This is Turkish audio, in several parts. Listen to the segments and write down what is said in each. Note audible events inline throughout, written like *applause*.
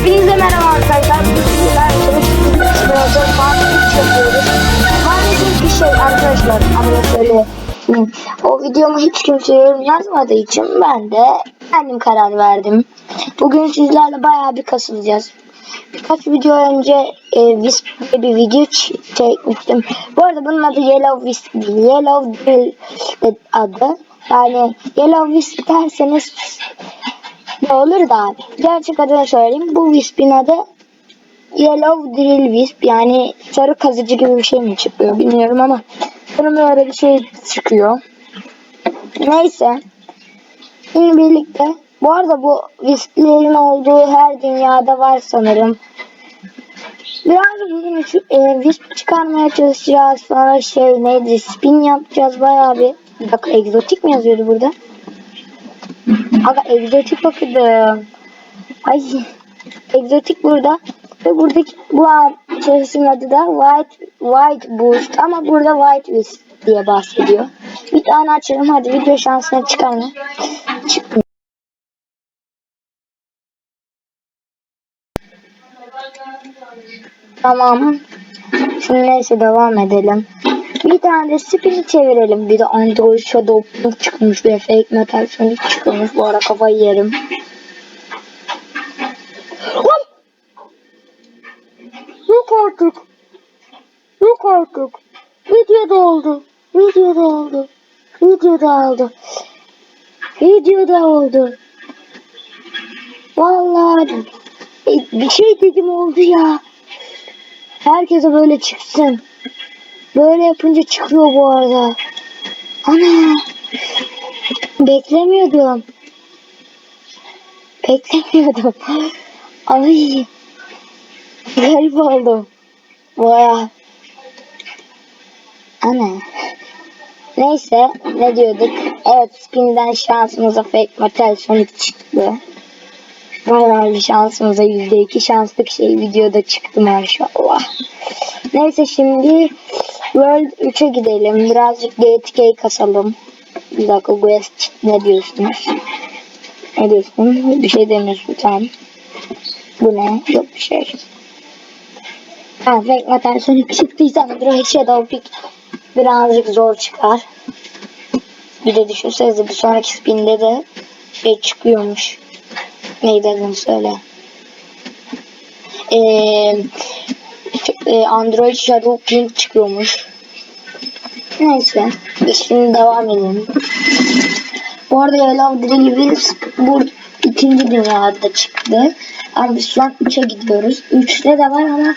Hepinize merhaba arkadaşlar. Bugün sizlerle Browser Part 3 yapıyoruz. Maalesef bir şey arkadaşlar ama şöyle o videomu hiç kimse yorum yazmadığı için ben de kendim karar verdim. Bugün sizlerle bayağı bir kasılacağız. Birkaç video önce e, Wisp diye bir video çekmiştim. Bu arada bunun adı Yellow Wisp değil. Yellow Drill adı. Yani Yellow Wisp derseniz ne olur da gerçek adını söyleyeyim. Bu Wisp'in adı Yellow Drill Wisp yani sarı kazıcı gibi bir şey mi çıkıyor bilmiyorum ama bunun öyle bir şey çıkıyor. Neyse. Şimdi birlikte bu arada bu Wisp'lerin olduğu her dünyada var sanırım. Biraz bugün şu, e, Wisp çıkarmaya çalışacağız. Sonra şey neydi spin yapacağız bayağı bir. Bir dakika egzotik mi yazıyordu burada? Aga egzotik okudum. Ay egzotik burada. Ve buradaki bu şeysin adı da White White Boost ama burada White Boost diye bahsediyor. Bir tane açalım hadi video şansına çıkar mı? Çıkmıyor. Tamam. Şimdi neyse devam edelim. Bir tane de spin'i çevirelim. Bir de Android Shadow çıkmış ve Fake Metal Sonic çıkmış. Bu ara kafayı yerim. Lan! Yok artık. Yok artık. Videoda oldu. Videoda oldu. Videoda oldu. Videoda oldu. Vallahi bir şey dedim oldu ya. Herkese böyle çıksın. Böyle yapınca çıkıyor bu arada. Ana. Beklemiyordum. Beklemiyordum. *laughs* Ay. Garip oldu. Baya. Ana. Neyse ne diyorduk? Evet spinden şansımıza fake metal sonic çıktı. Bayağı bir şansımıza %2 şanslık şey videoda çıktı maşallah. Neyse şimdi World 3'e gidelim. Birazcık GTK kasalım. Bir dakika Quest ne diyorsunuz? Ne diyorsun? Bir şey demiyorsun tamam. Bu ne? Yok bir şey. Ha, Fake Metal çıktıysa Android Shadow Pick birazcık zor çıkar. Bir de düşünsenize bir sonraki spinde de şey çıkıyormuş. Neydi adını söyle. Eee e, Android Shadow King çıkıyormuş. Neyse. Şimdi devam edelim. Bu arada Yellow Drill Wheels bu ikinci dünyada çıktı. Ama biz şu an 3'e gidiyoruz. 3'te de var ama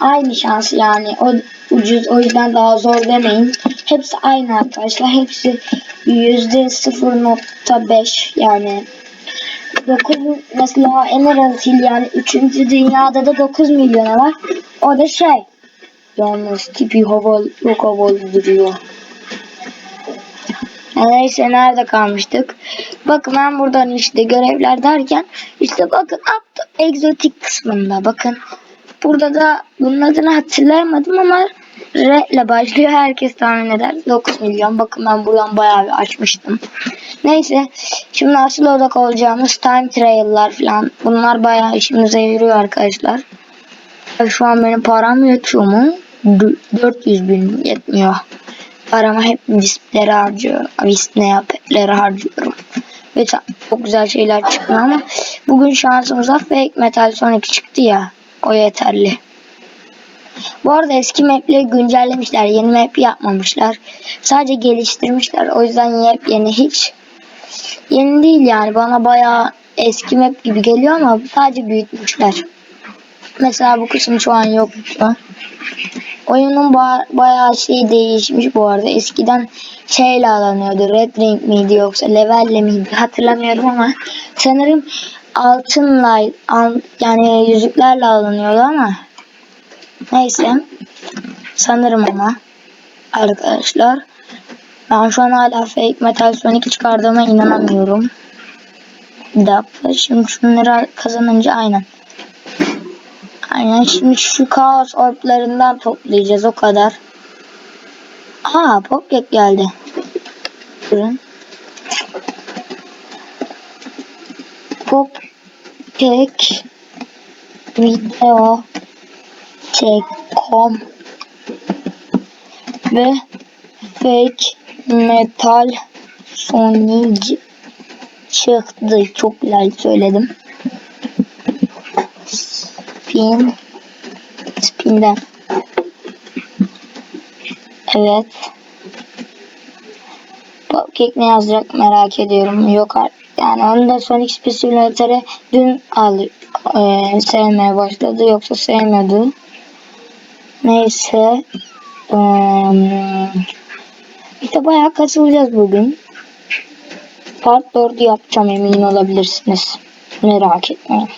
aynı şans yani. O ucuz o yüzden daha zor demeyin. Hepsi aynı arkadaşlar. Hepsi %0.5 yani 9 mesela Emerald Hill yani 3. dünyada da 9 milyona var. O da şey. Yalnız tipi havalı, çok havalı duruyor. Neyse nerede kalmıştık? Bakın ben buradan işte görevler derken işte bakın up egzotik kısmında bakın. Burada da bunun adını hatırlayamadım ama R ile başlıyor. Herkes tahmin eder. 9 milyon. Bakın ben buradan bayağı bir açmıştım. Neyse. Şimdi asıl odak olacağımız time trial'lar falan. Bunlar bayağı işimize yarıyor arkadaşlar. Şu an benim param yetiyor mu? 400 bin yetmiyor. Paramı hep Wisp'lere harcıyorum. Ne pet'lere harcıyorum. Ve çok güzel şeyler çıkıyor ama bugün şansımıza Fake Metal Sonic çıktı ya. O yeterli. Bu arada eski map'leri güncellemişler. Yeni map yapmamışlar. Sadece geliştirmişler. O yüzden yepyeni hiç yeni değil yani. Bana bayağı eski map gibi geliyor ama sadece büyütmüşler. Mesela bu kısım şu an yoktu. Oyunun ba bayağı şey değişmiş bu arada. Eskiden şeyle alınıyordu. Red Ring miydi yoksa levelle miydi hatırlamıyorum ama sanırım altınla al, yani yüzüklerle alınıyordu ama neyse sanırım ama arkadaşlar ben şu an hala fake metal sonic çıkardığıma inanamıyorum. Bir dakika şimdi şunları kazanınca aynen. Aynen şimdi şu kaos orplarından toplayacağız o kadar. Aa Pocket geldi. Durun. Pop kek video Tekom ve fake metal Sonic çıktı. Çok güzel söyledim. Spin Spin'den. Evet. Popcake ne yazacak merak ediyorum. Yok artık. Yani onu da Sonic Simulator'ı dün aldık. Ee, sevmeye başladı. Yoksa sevmiyordu. Neyse. Ee, işte bayağı kasılacağız bugün. Part 4'ü yapacağım emin olabilirsiniz. Merak etmeyin.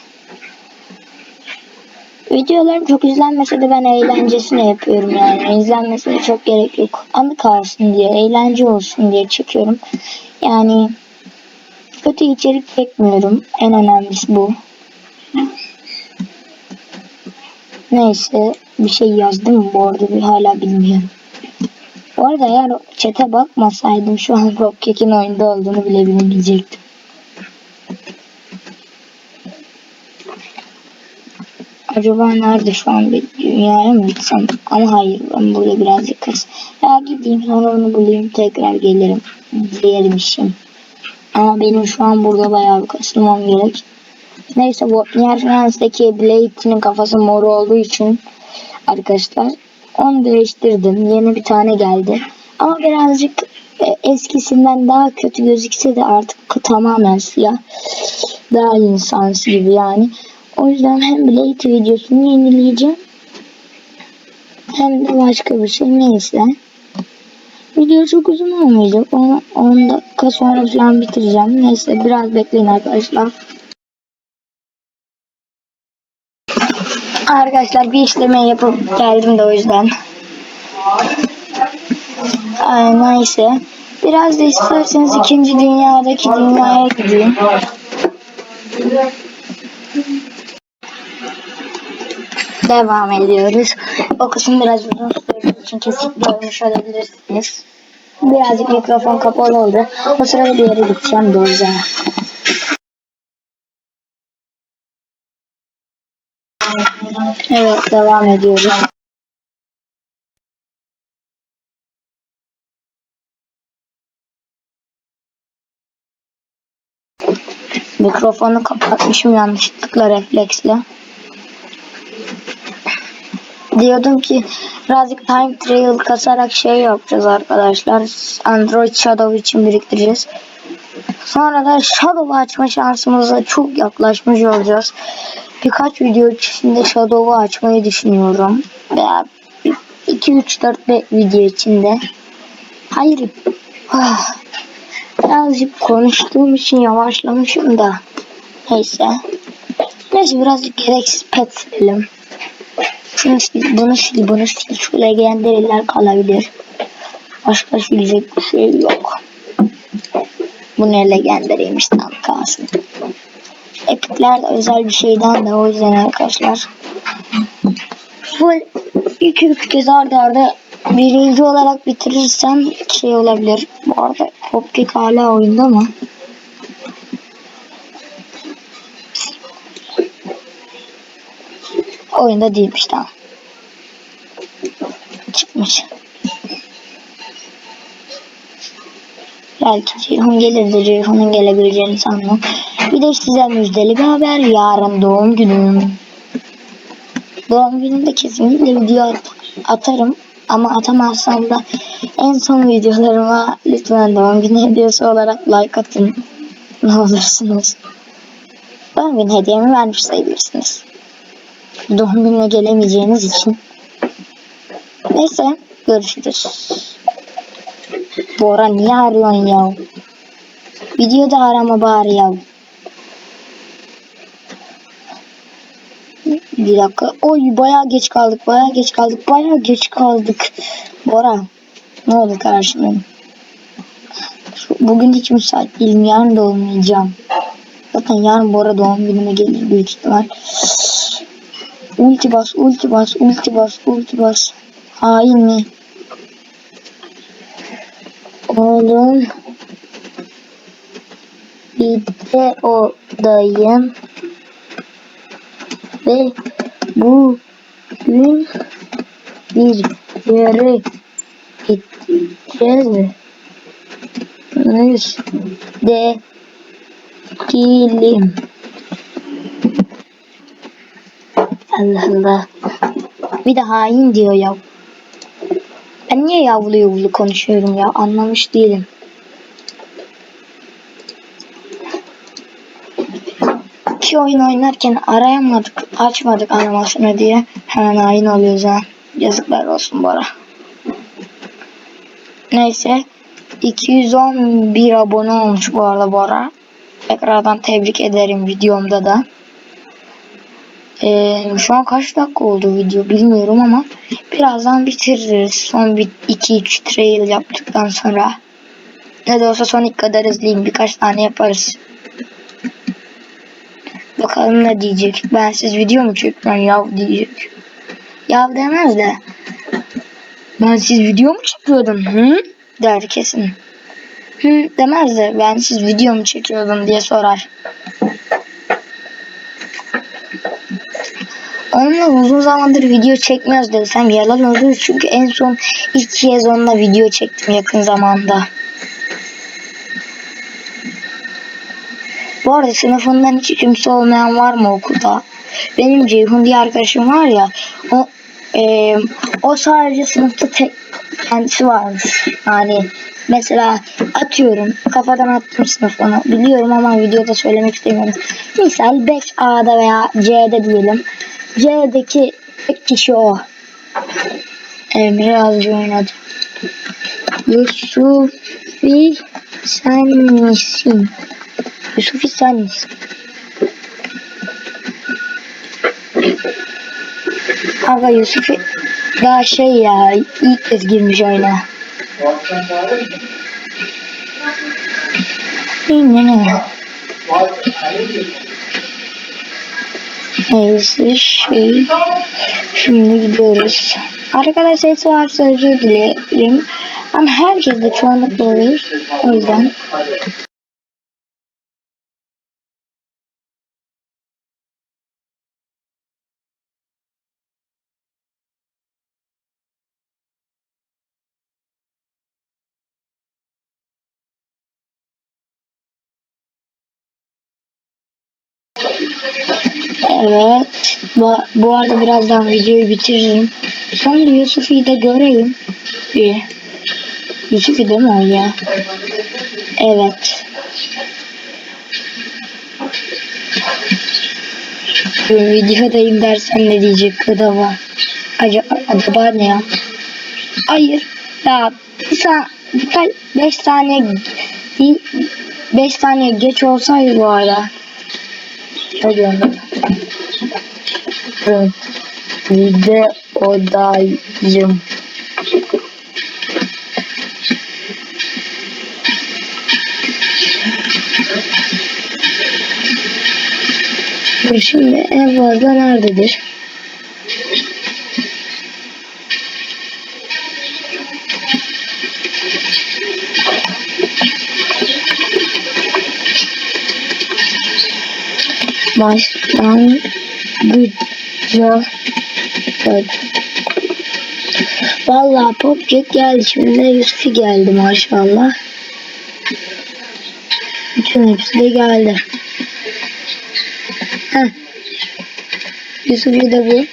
Videolarım çok izlenmese de ben eğlencesine yapıyorum yani. İzlenmesine çok gerek yok. Anı kalsın diye, eğlence olsun diye çekiyorum. Yani kötü içerik çekmiyorum. En önemlisi bu. Neyse bir şey yazdım bu arada bir hala bilmiyorum. Bu arada eğer çete bakmasaydım şu an Popcake'in oyunda olduğunu bile bilemeyecektim. Acaba nerede şu an bir dünyaya mı gitsem? Ama hayır ben burada birazcık kız. Ya gideyim sonra onu bulayım tekrar gelirim. Diğer işim. Ama benim şu an burada bayağı bir kasılmam gerek. Neyse Nier Finans'taki Blade'in kafası mor olduğu için arkadaşlar onu değiştirdim. Yeni bir tane geldi. Ama birazcık e, eskisinden daha kötü gözükse de artık tamamen siyah. Daha insansı gibi yani. O yüzden hem Blade videosunu yenileyeceğim. Hem de başka bir şey neyse. Video çok uzun olmayacak. 10, 10 dakika sonra falan bitireceğim. Neyse biraz bekleyin arkadaşlar. Arkadaşlar bir işleme yapıp geldim de o yüzden. Neyse. Biraz da isterseniz ikinci dünyadaki dünyaya gideyim. Devam ediyoruz. O kısım biraz uzun sürdüğü için kesik görmüş olabilirsiniz. Birazcık mikrofon kapalı oldu. O sırada bir yere gideceğim de. Evet devam ediyoruz. Mikrofonu kapatmışım yanlışlıkla refleksle. Diyordum ki birazcık time trial kasarak şey yapacağız arkadaşlar. Android Shadow için biriktireceğiz. Sonra da Shadow açma şansımıza çok yaklaşmış olacağız. Birkaç video içinde Shadow'u açmayı düşünüyorum. Veya 2 3 4 video içinde. Hayır. Ah, birazcık konuştuğum için yavaşlamışım da. Neyse. Neyse birazcık gereksiz pet silelim. Şunu sil, bunu sil, bunu sil. Şu legendariler kalabilir. Başka silecek bir şey yok. Bu ne legendariymiş tam kalsın. Epikler özel bir şeyden de o yüzden arkadaşlar. Full 2-3 kez arda arda birinci olarak bitirirsem şey olabilir. Bu arada Popkick hala oyunda mı? Oyunda değilmiş tamam. Çıkmış. Belki Ceyhun gelir de Ceyhun'un gelebileceğini sanmam. Bir de size müjdeli bir haber. Yarın doğum günüm. Doğum günümde kesinlikle video at atarım. Ama atamazsam da en son videolarıma lütfen doğum günü hediyesi olarak like atın. Ne olursunuz. Doğum günü hediyemi vermiş sayılırsınız. Doğum gününe gelemeyeceğiniz için. Neyse görüşürüz. Bora niye arıyorsun ya? Videoda arama bari ya. Bir dakika. Oy bayağı geç kaldık. Bayağı geç kaldık. Bayağı geç kaldık. Bora. Ne oldu benim? Bugün hiç müsait değilim. Yarın da olmayacağım. Zaten yarın Bora doğum günüme gelir büyük ihtimal. Ulti bas, ulti bas, ulti bas, ulti bas. Hain mi? Oğlum. De odayım. ve bu gün bir yere gideceğiz mi? Müstekilim. Allah Allah. Bir de hain diyor ya. Ben niye yavlu yavlu konuşuyorum ya anlamış değilim. İki oyun oynarken arayamadık, açmadık animasyonu diye hemen hain oluyoruz ha. Yazıklar olsun Bora. Neyse 211 abone olmuş bu arada Bora. Tekrardan tebrik ederim videomda da. Ee, şu an kaç dakika oldu video bilmiyorum ama birazdan bitiririz. Son bir 2-3 trail yaptıktan sonra. Ne de olsa Sonic kadar hızlıyım. Birkaç tane yaparız. Bakalım ne diyecek. Ben siz video mu çekiyorum yav diyecek. Yav demez de. Ben siz video mu çekiyordum hı? Der kesin. Hı demez de ben siz video mu çekiyordum diye sorar. Onunla uzun zamandır video çekmiyoruz desem yalan olur. Çünkü en son ilk kez onunla video çektim yakın zamanda. Bu arada sınıfından hiç kimse olmayan var mı okulda? Benim Ceyhun diye arkadaşım var ya o e, o sadece sınıfta tek kendisi varmış. Yani mesela atıyorum kafadan attım sınıfını biliyorum ama videoda söylemek istemiyorum. Misal 5A'da veya C'de diyelim. C'deki tek kişi o. Emre Azcı oynadı. Yusufi sen misin? Yusufi sen misin? Aga Yusufi daha şey ya ilk kez girmiş oyuna. Ne ne ne. Neyse şey. Şimdi gidiyoruz. Arkadaşlar ses varsa özür dilerim. Ama herkes de çoğunlukla olur. O yüzden. Evet. Bu, bu arada birazdan videoyu bitiririm. Sonra Yusuf'u da göreyim. Bir. Yusuf'u değil mi o ya? Evet. Videodayım dersen ne diyecek acaba? Acaba, acaba ne ya? Hayır. Ya bir saniye, birkaç, beş saniye, beş saniye geç olsaydı bu arada. Ne ben? Videodayım. Şimdi en fazla nerededir? Başlangıca Vallahi Popcat geldi şimdi de Yusuf'i geldi maşallah. Bütün hepsi de geldi. Heh. Yusuf'u da bu.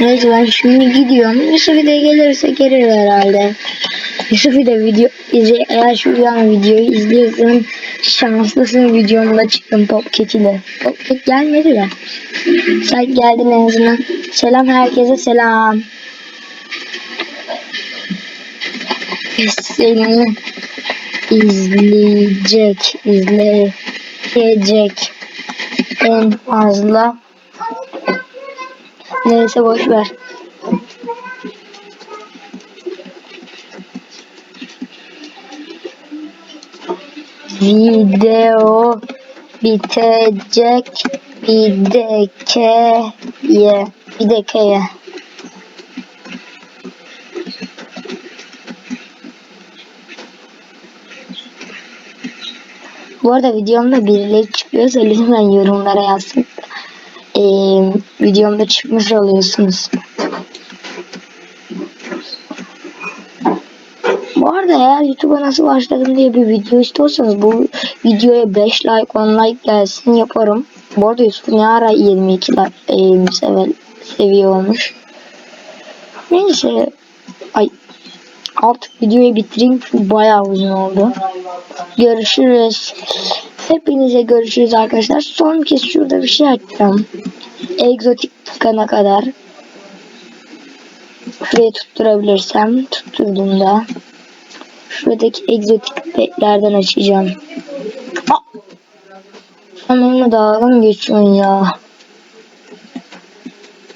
Neyse ben şimdi gidiyorum. Yusuf'u da gelirse gelir herhalde. Yusuf'u da video izle eğer şu an videoyu izliyorsan şanslısın videomda çıktım Popcat ile. Popcat gelmedi de. Sen geldin en azından. Selam herkese selam. Seni izleyecek, izleyecek en fazla. Neyse boş ver. Video bitecek bir dakikaya bir dakikaya. Bu arada videomda birileri çıkıyorsa lütfen yorumlara yazsın. Ee, videomda çıkmış oluyorsunuz. Bu arada eğer YouTube'a nasıl başladım diye bir video istiyorsanız bu videoya 5 like 10 like gelsin yaparım. Bu arada Yusuf ne ara 22 like e, seviye, seviye olmuş. Neyse. Ay. Artık videoyu bitireyim bayağı uzun oldu. Görüşürüz. Hepinize görüşürüz arkadaşlar. Son kez şurada bir şey açacağım. Egzotik çıkana kadar. Şuraya tutturabilirsem tutturduğumda şuradaki egzotik petlerden açacağım. Aa! Sen benimle dalga mı geçiyorsun ya?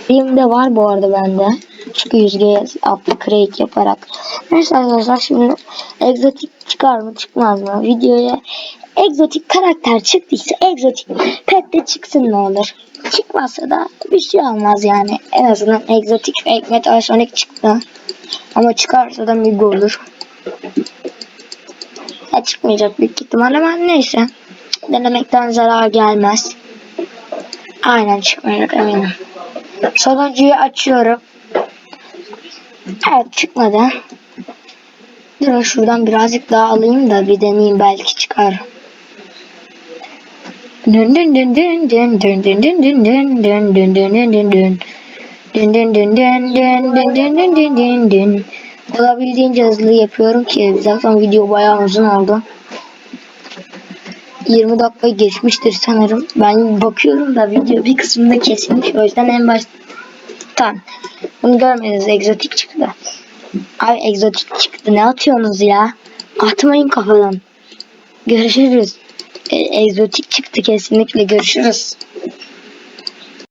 Benim de var bu arada bende. Çünkü yüzgeye upgrade yaparak. Neyse arkadaşlar şimdi egzotik çıkar mı çıkmaz mı? Videoya egzotik karakter çıktıysa egzotik pet de çıksın ne olur. Çıkmazsa da bir şey olmaz yani. En azından egzotik metal sonic çıktı. Ama çıkarsa da Migo olur. Ya çıkmayacak büyük ihtimal ama neyse. Denemekten zarar gelmez. Aynen çıkmayacak eminim. Sonuncuyu açıyorum. Evet çıkmadı. Durun şuradan birazcık daha alayım da bir deneyeyim belki çıkar. Dün dün dün dün dün dün dün dün dün dün dün dün dün dün. Dün dün dün dün dün dün dün dün dün dün dün. Olabildiğince hızlı yapıyorum ki zaten video bayağı uzun oldu. 20 dakika geçmiştir sanırım. Ben bakıyorum da video bir kısmında kesilmiş. O yüzden en baştan bunu görmediniz. Egzotik çıktı. Abi egzotik çıktı. Ne atıyorsunuz ya? Atmayın kafadan. Görüşürüz. E, egzotik çıktı kesinlikle. Görüşürüz.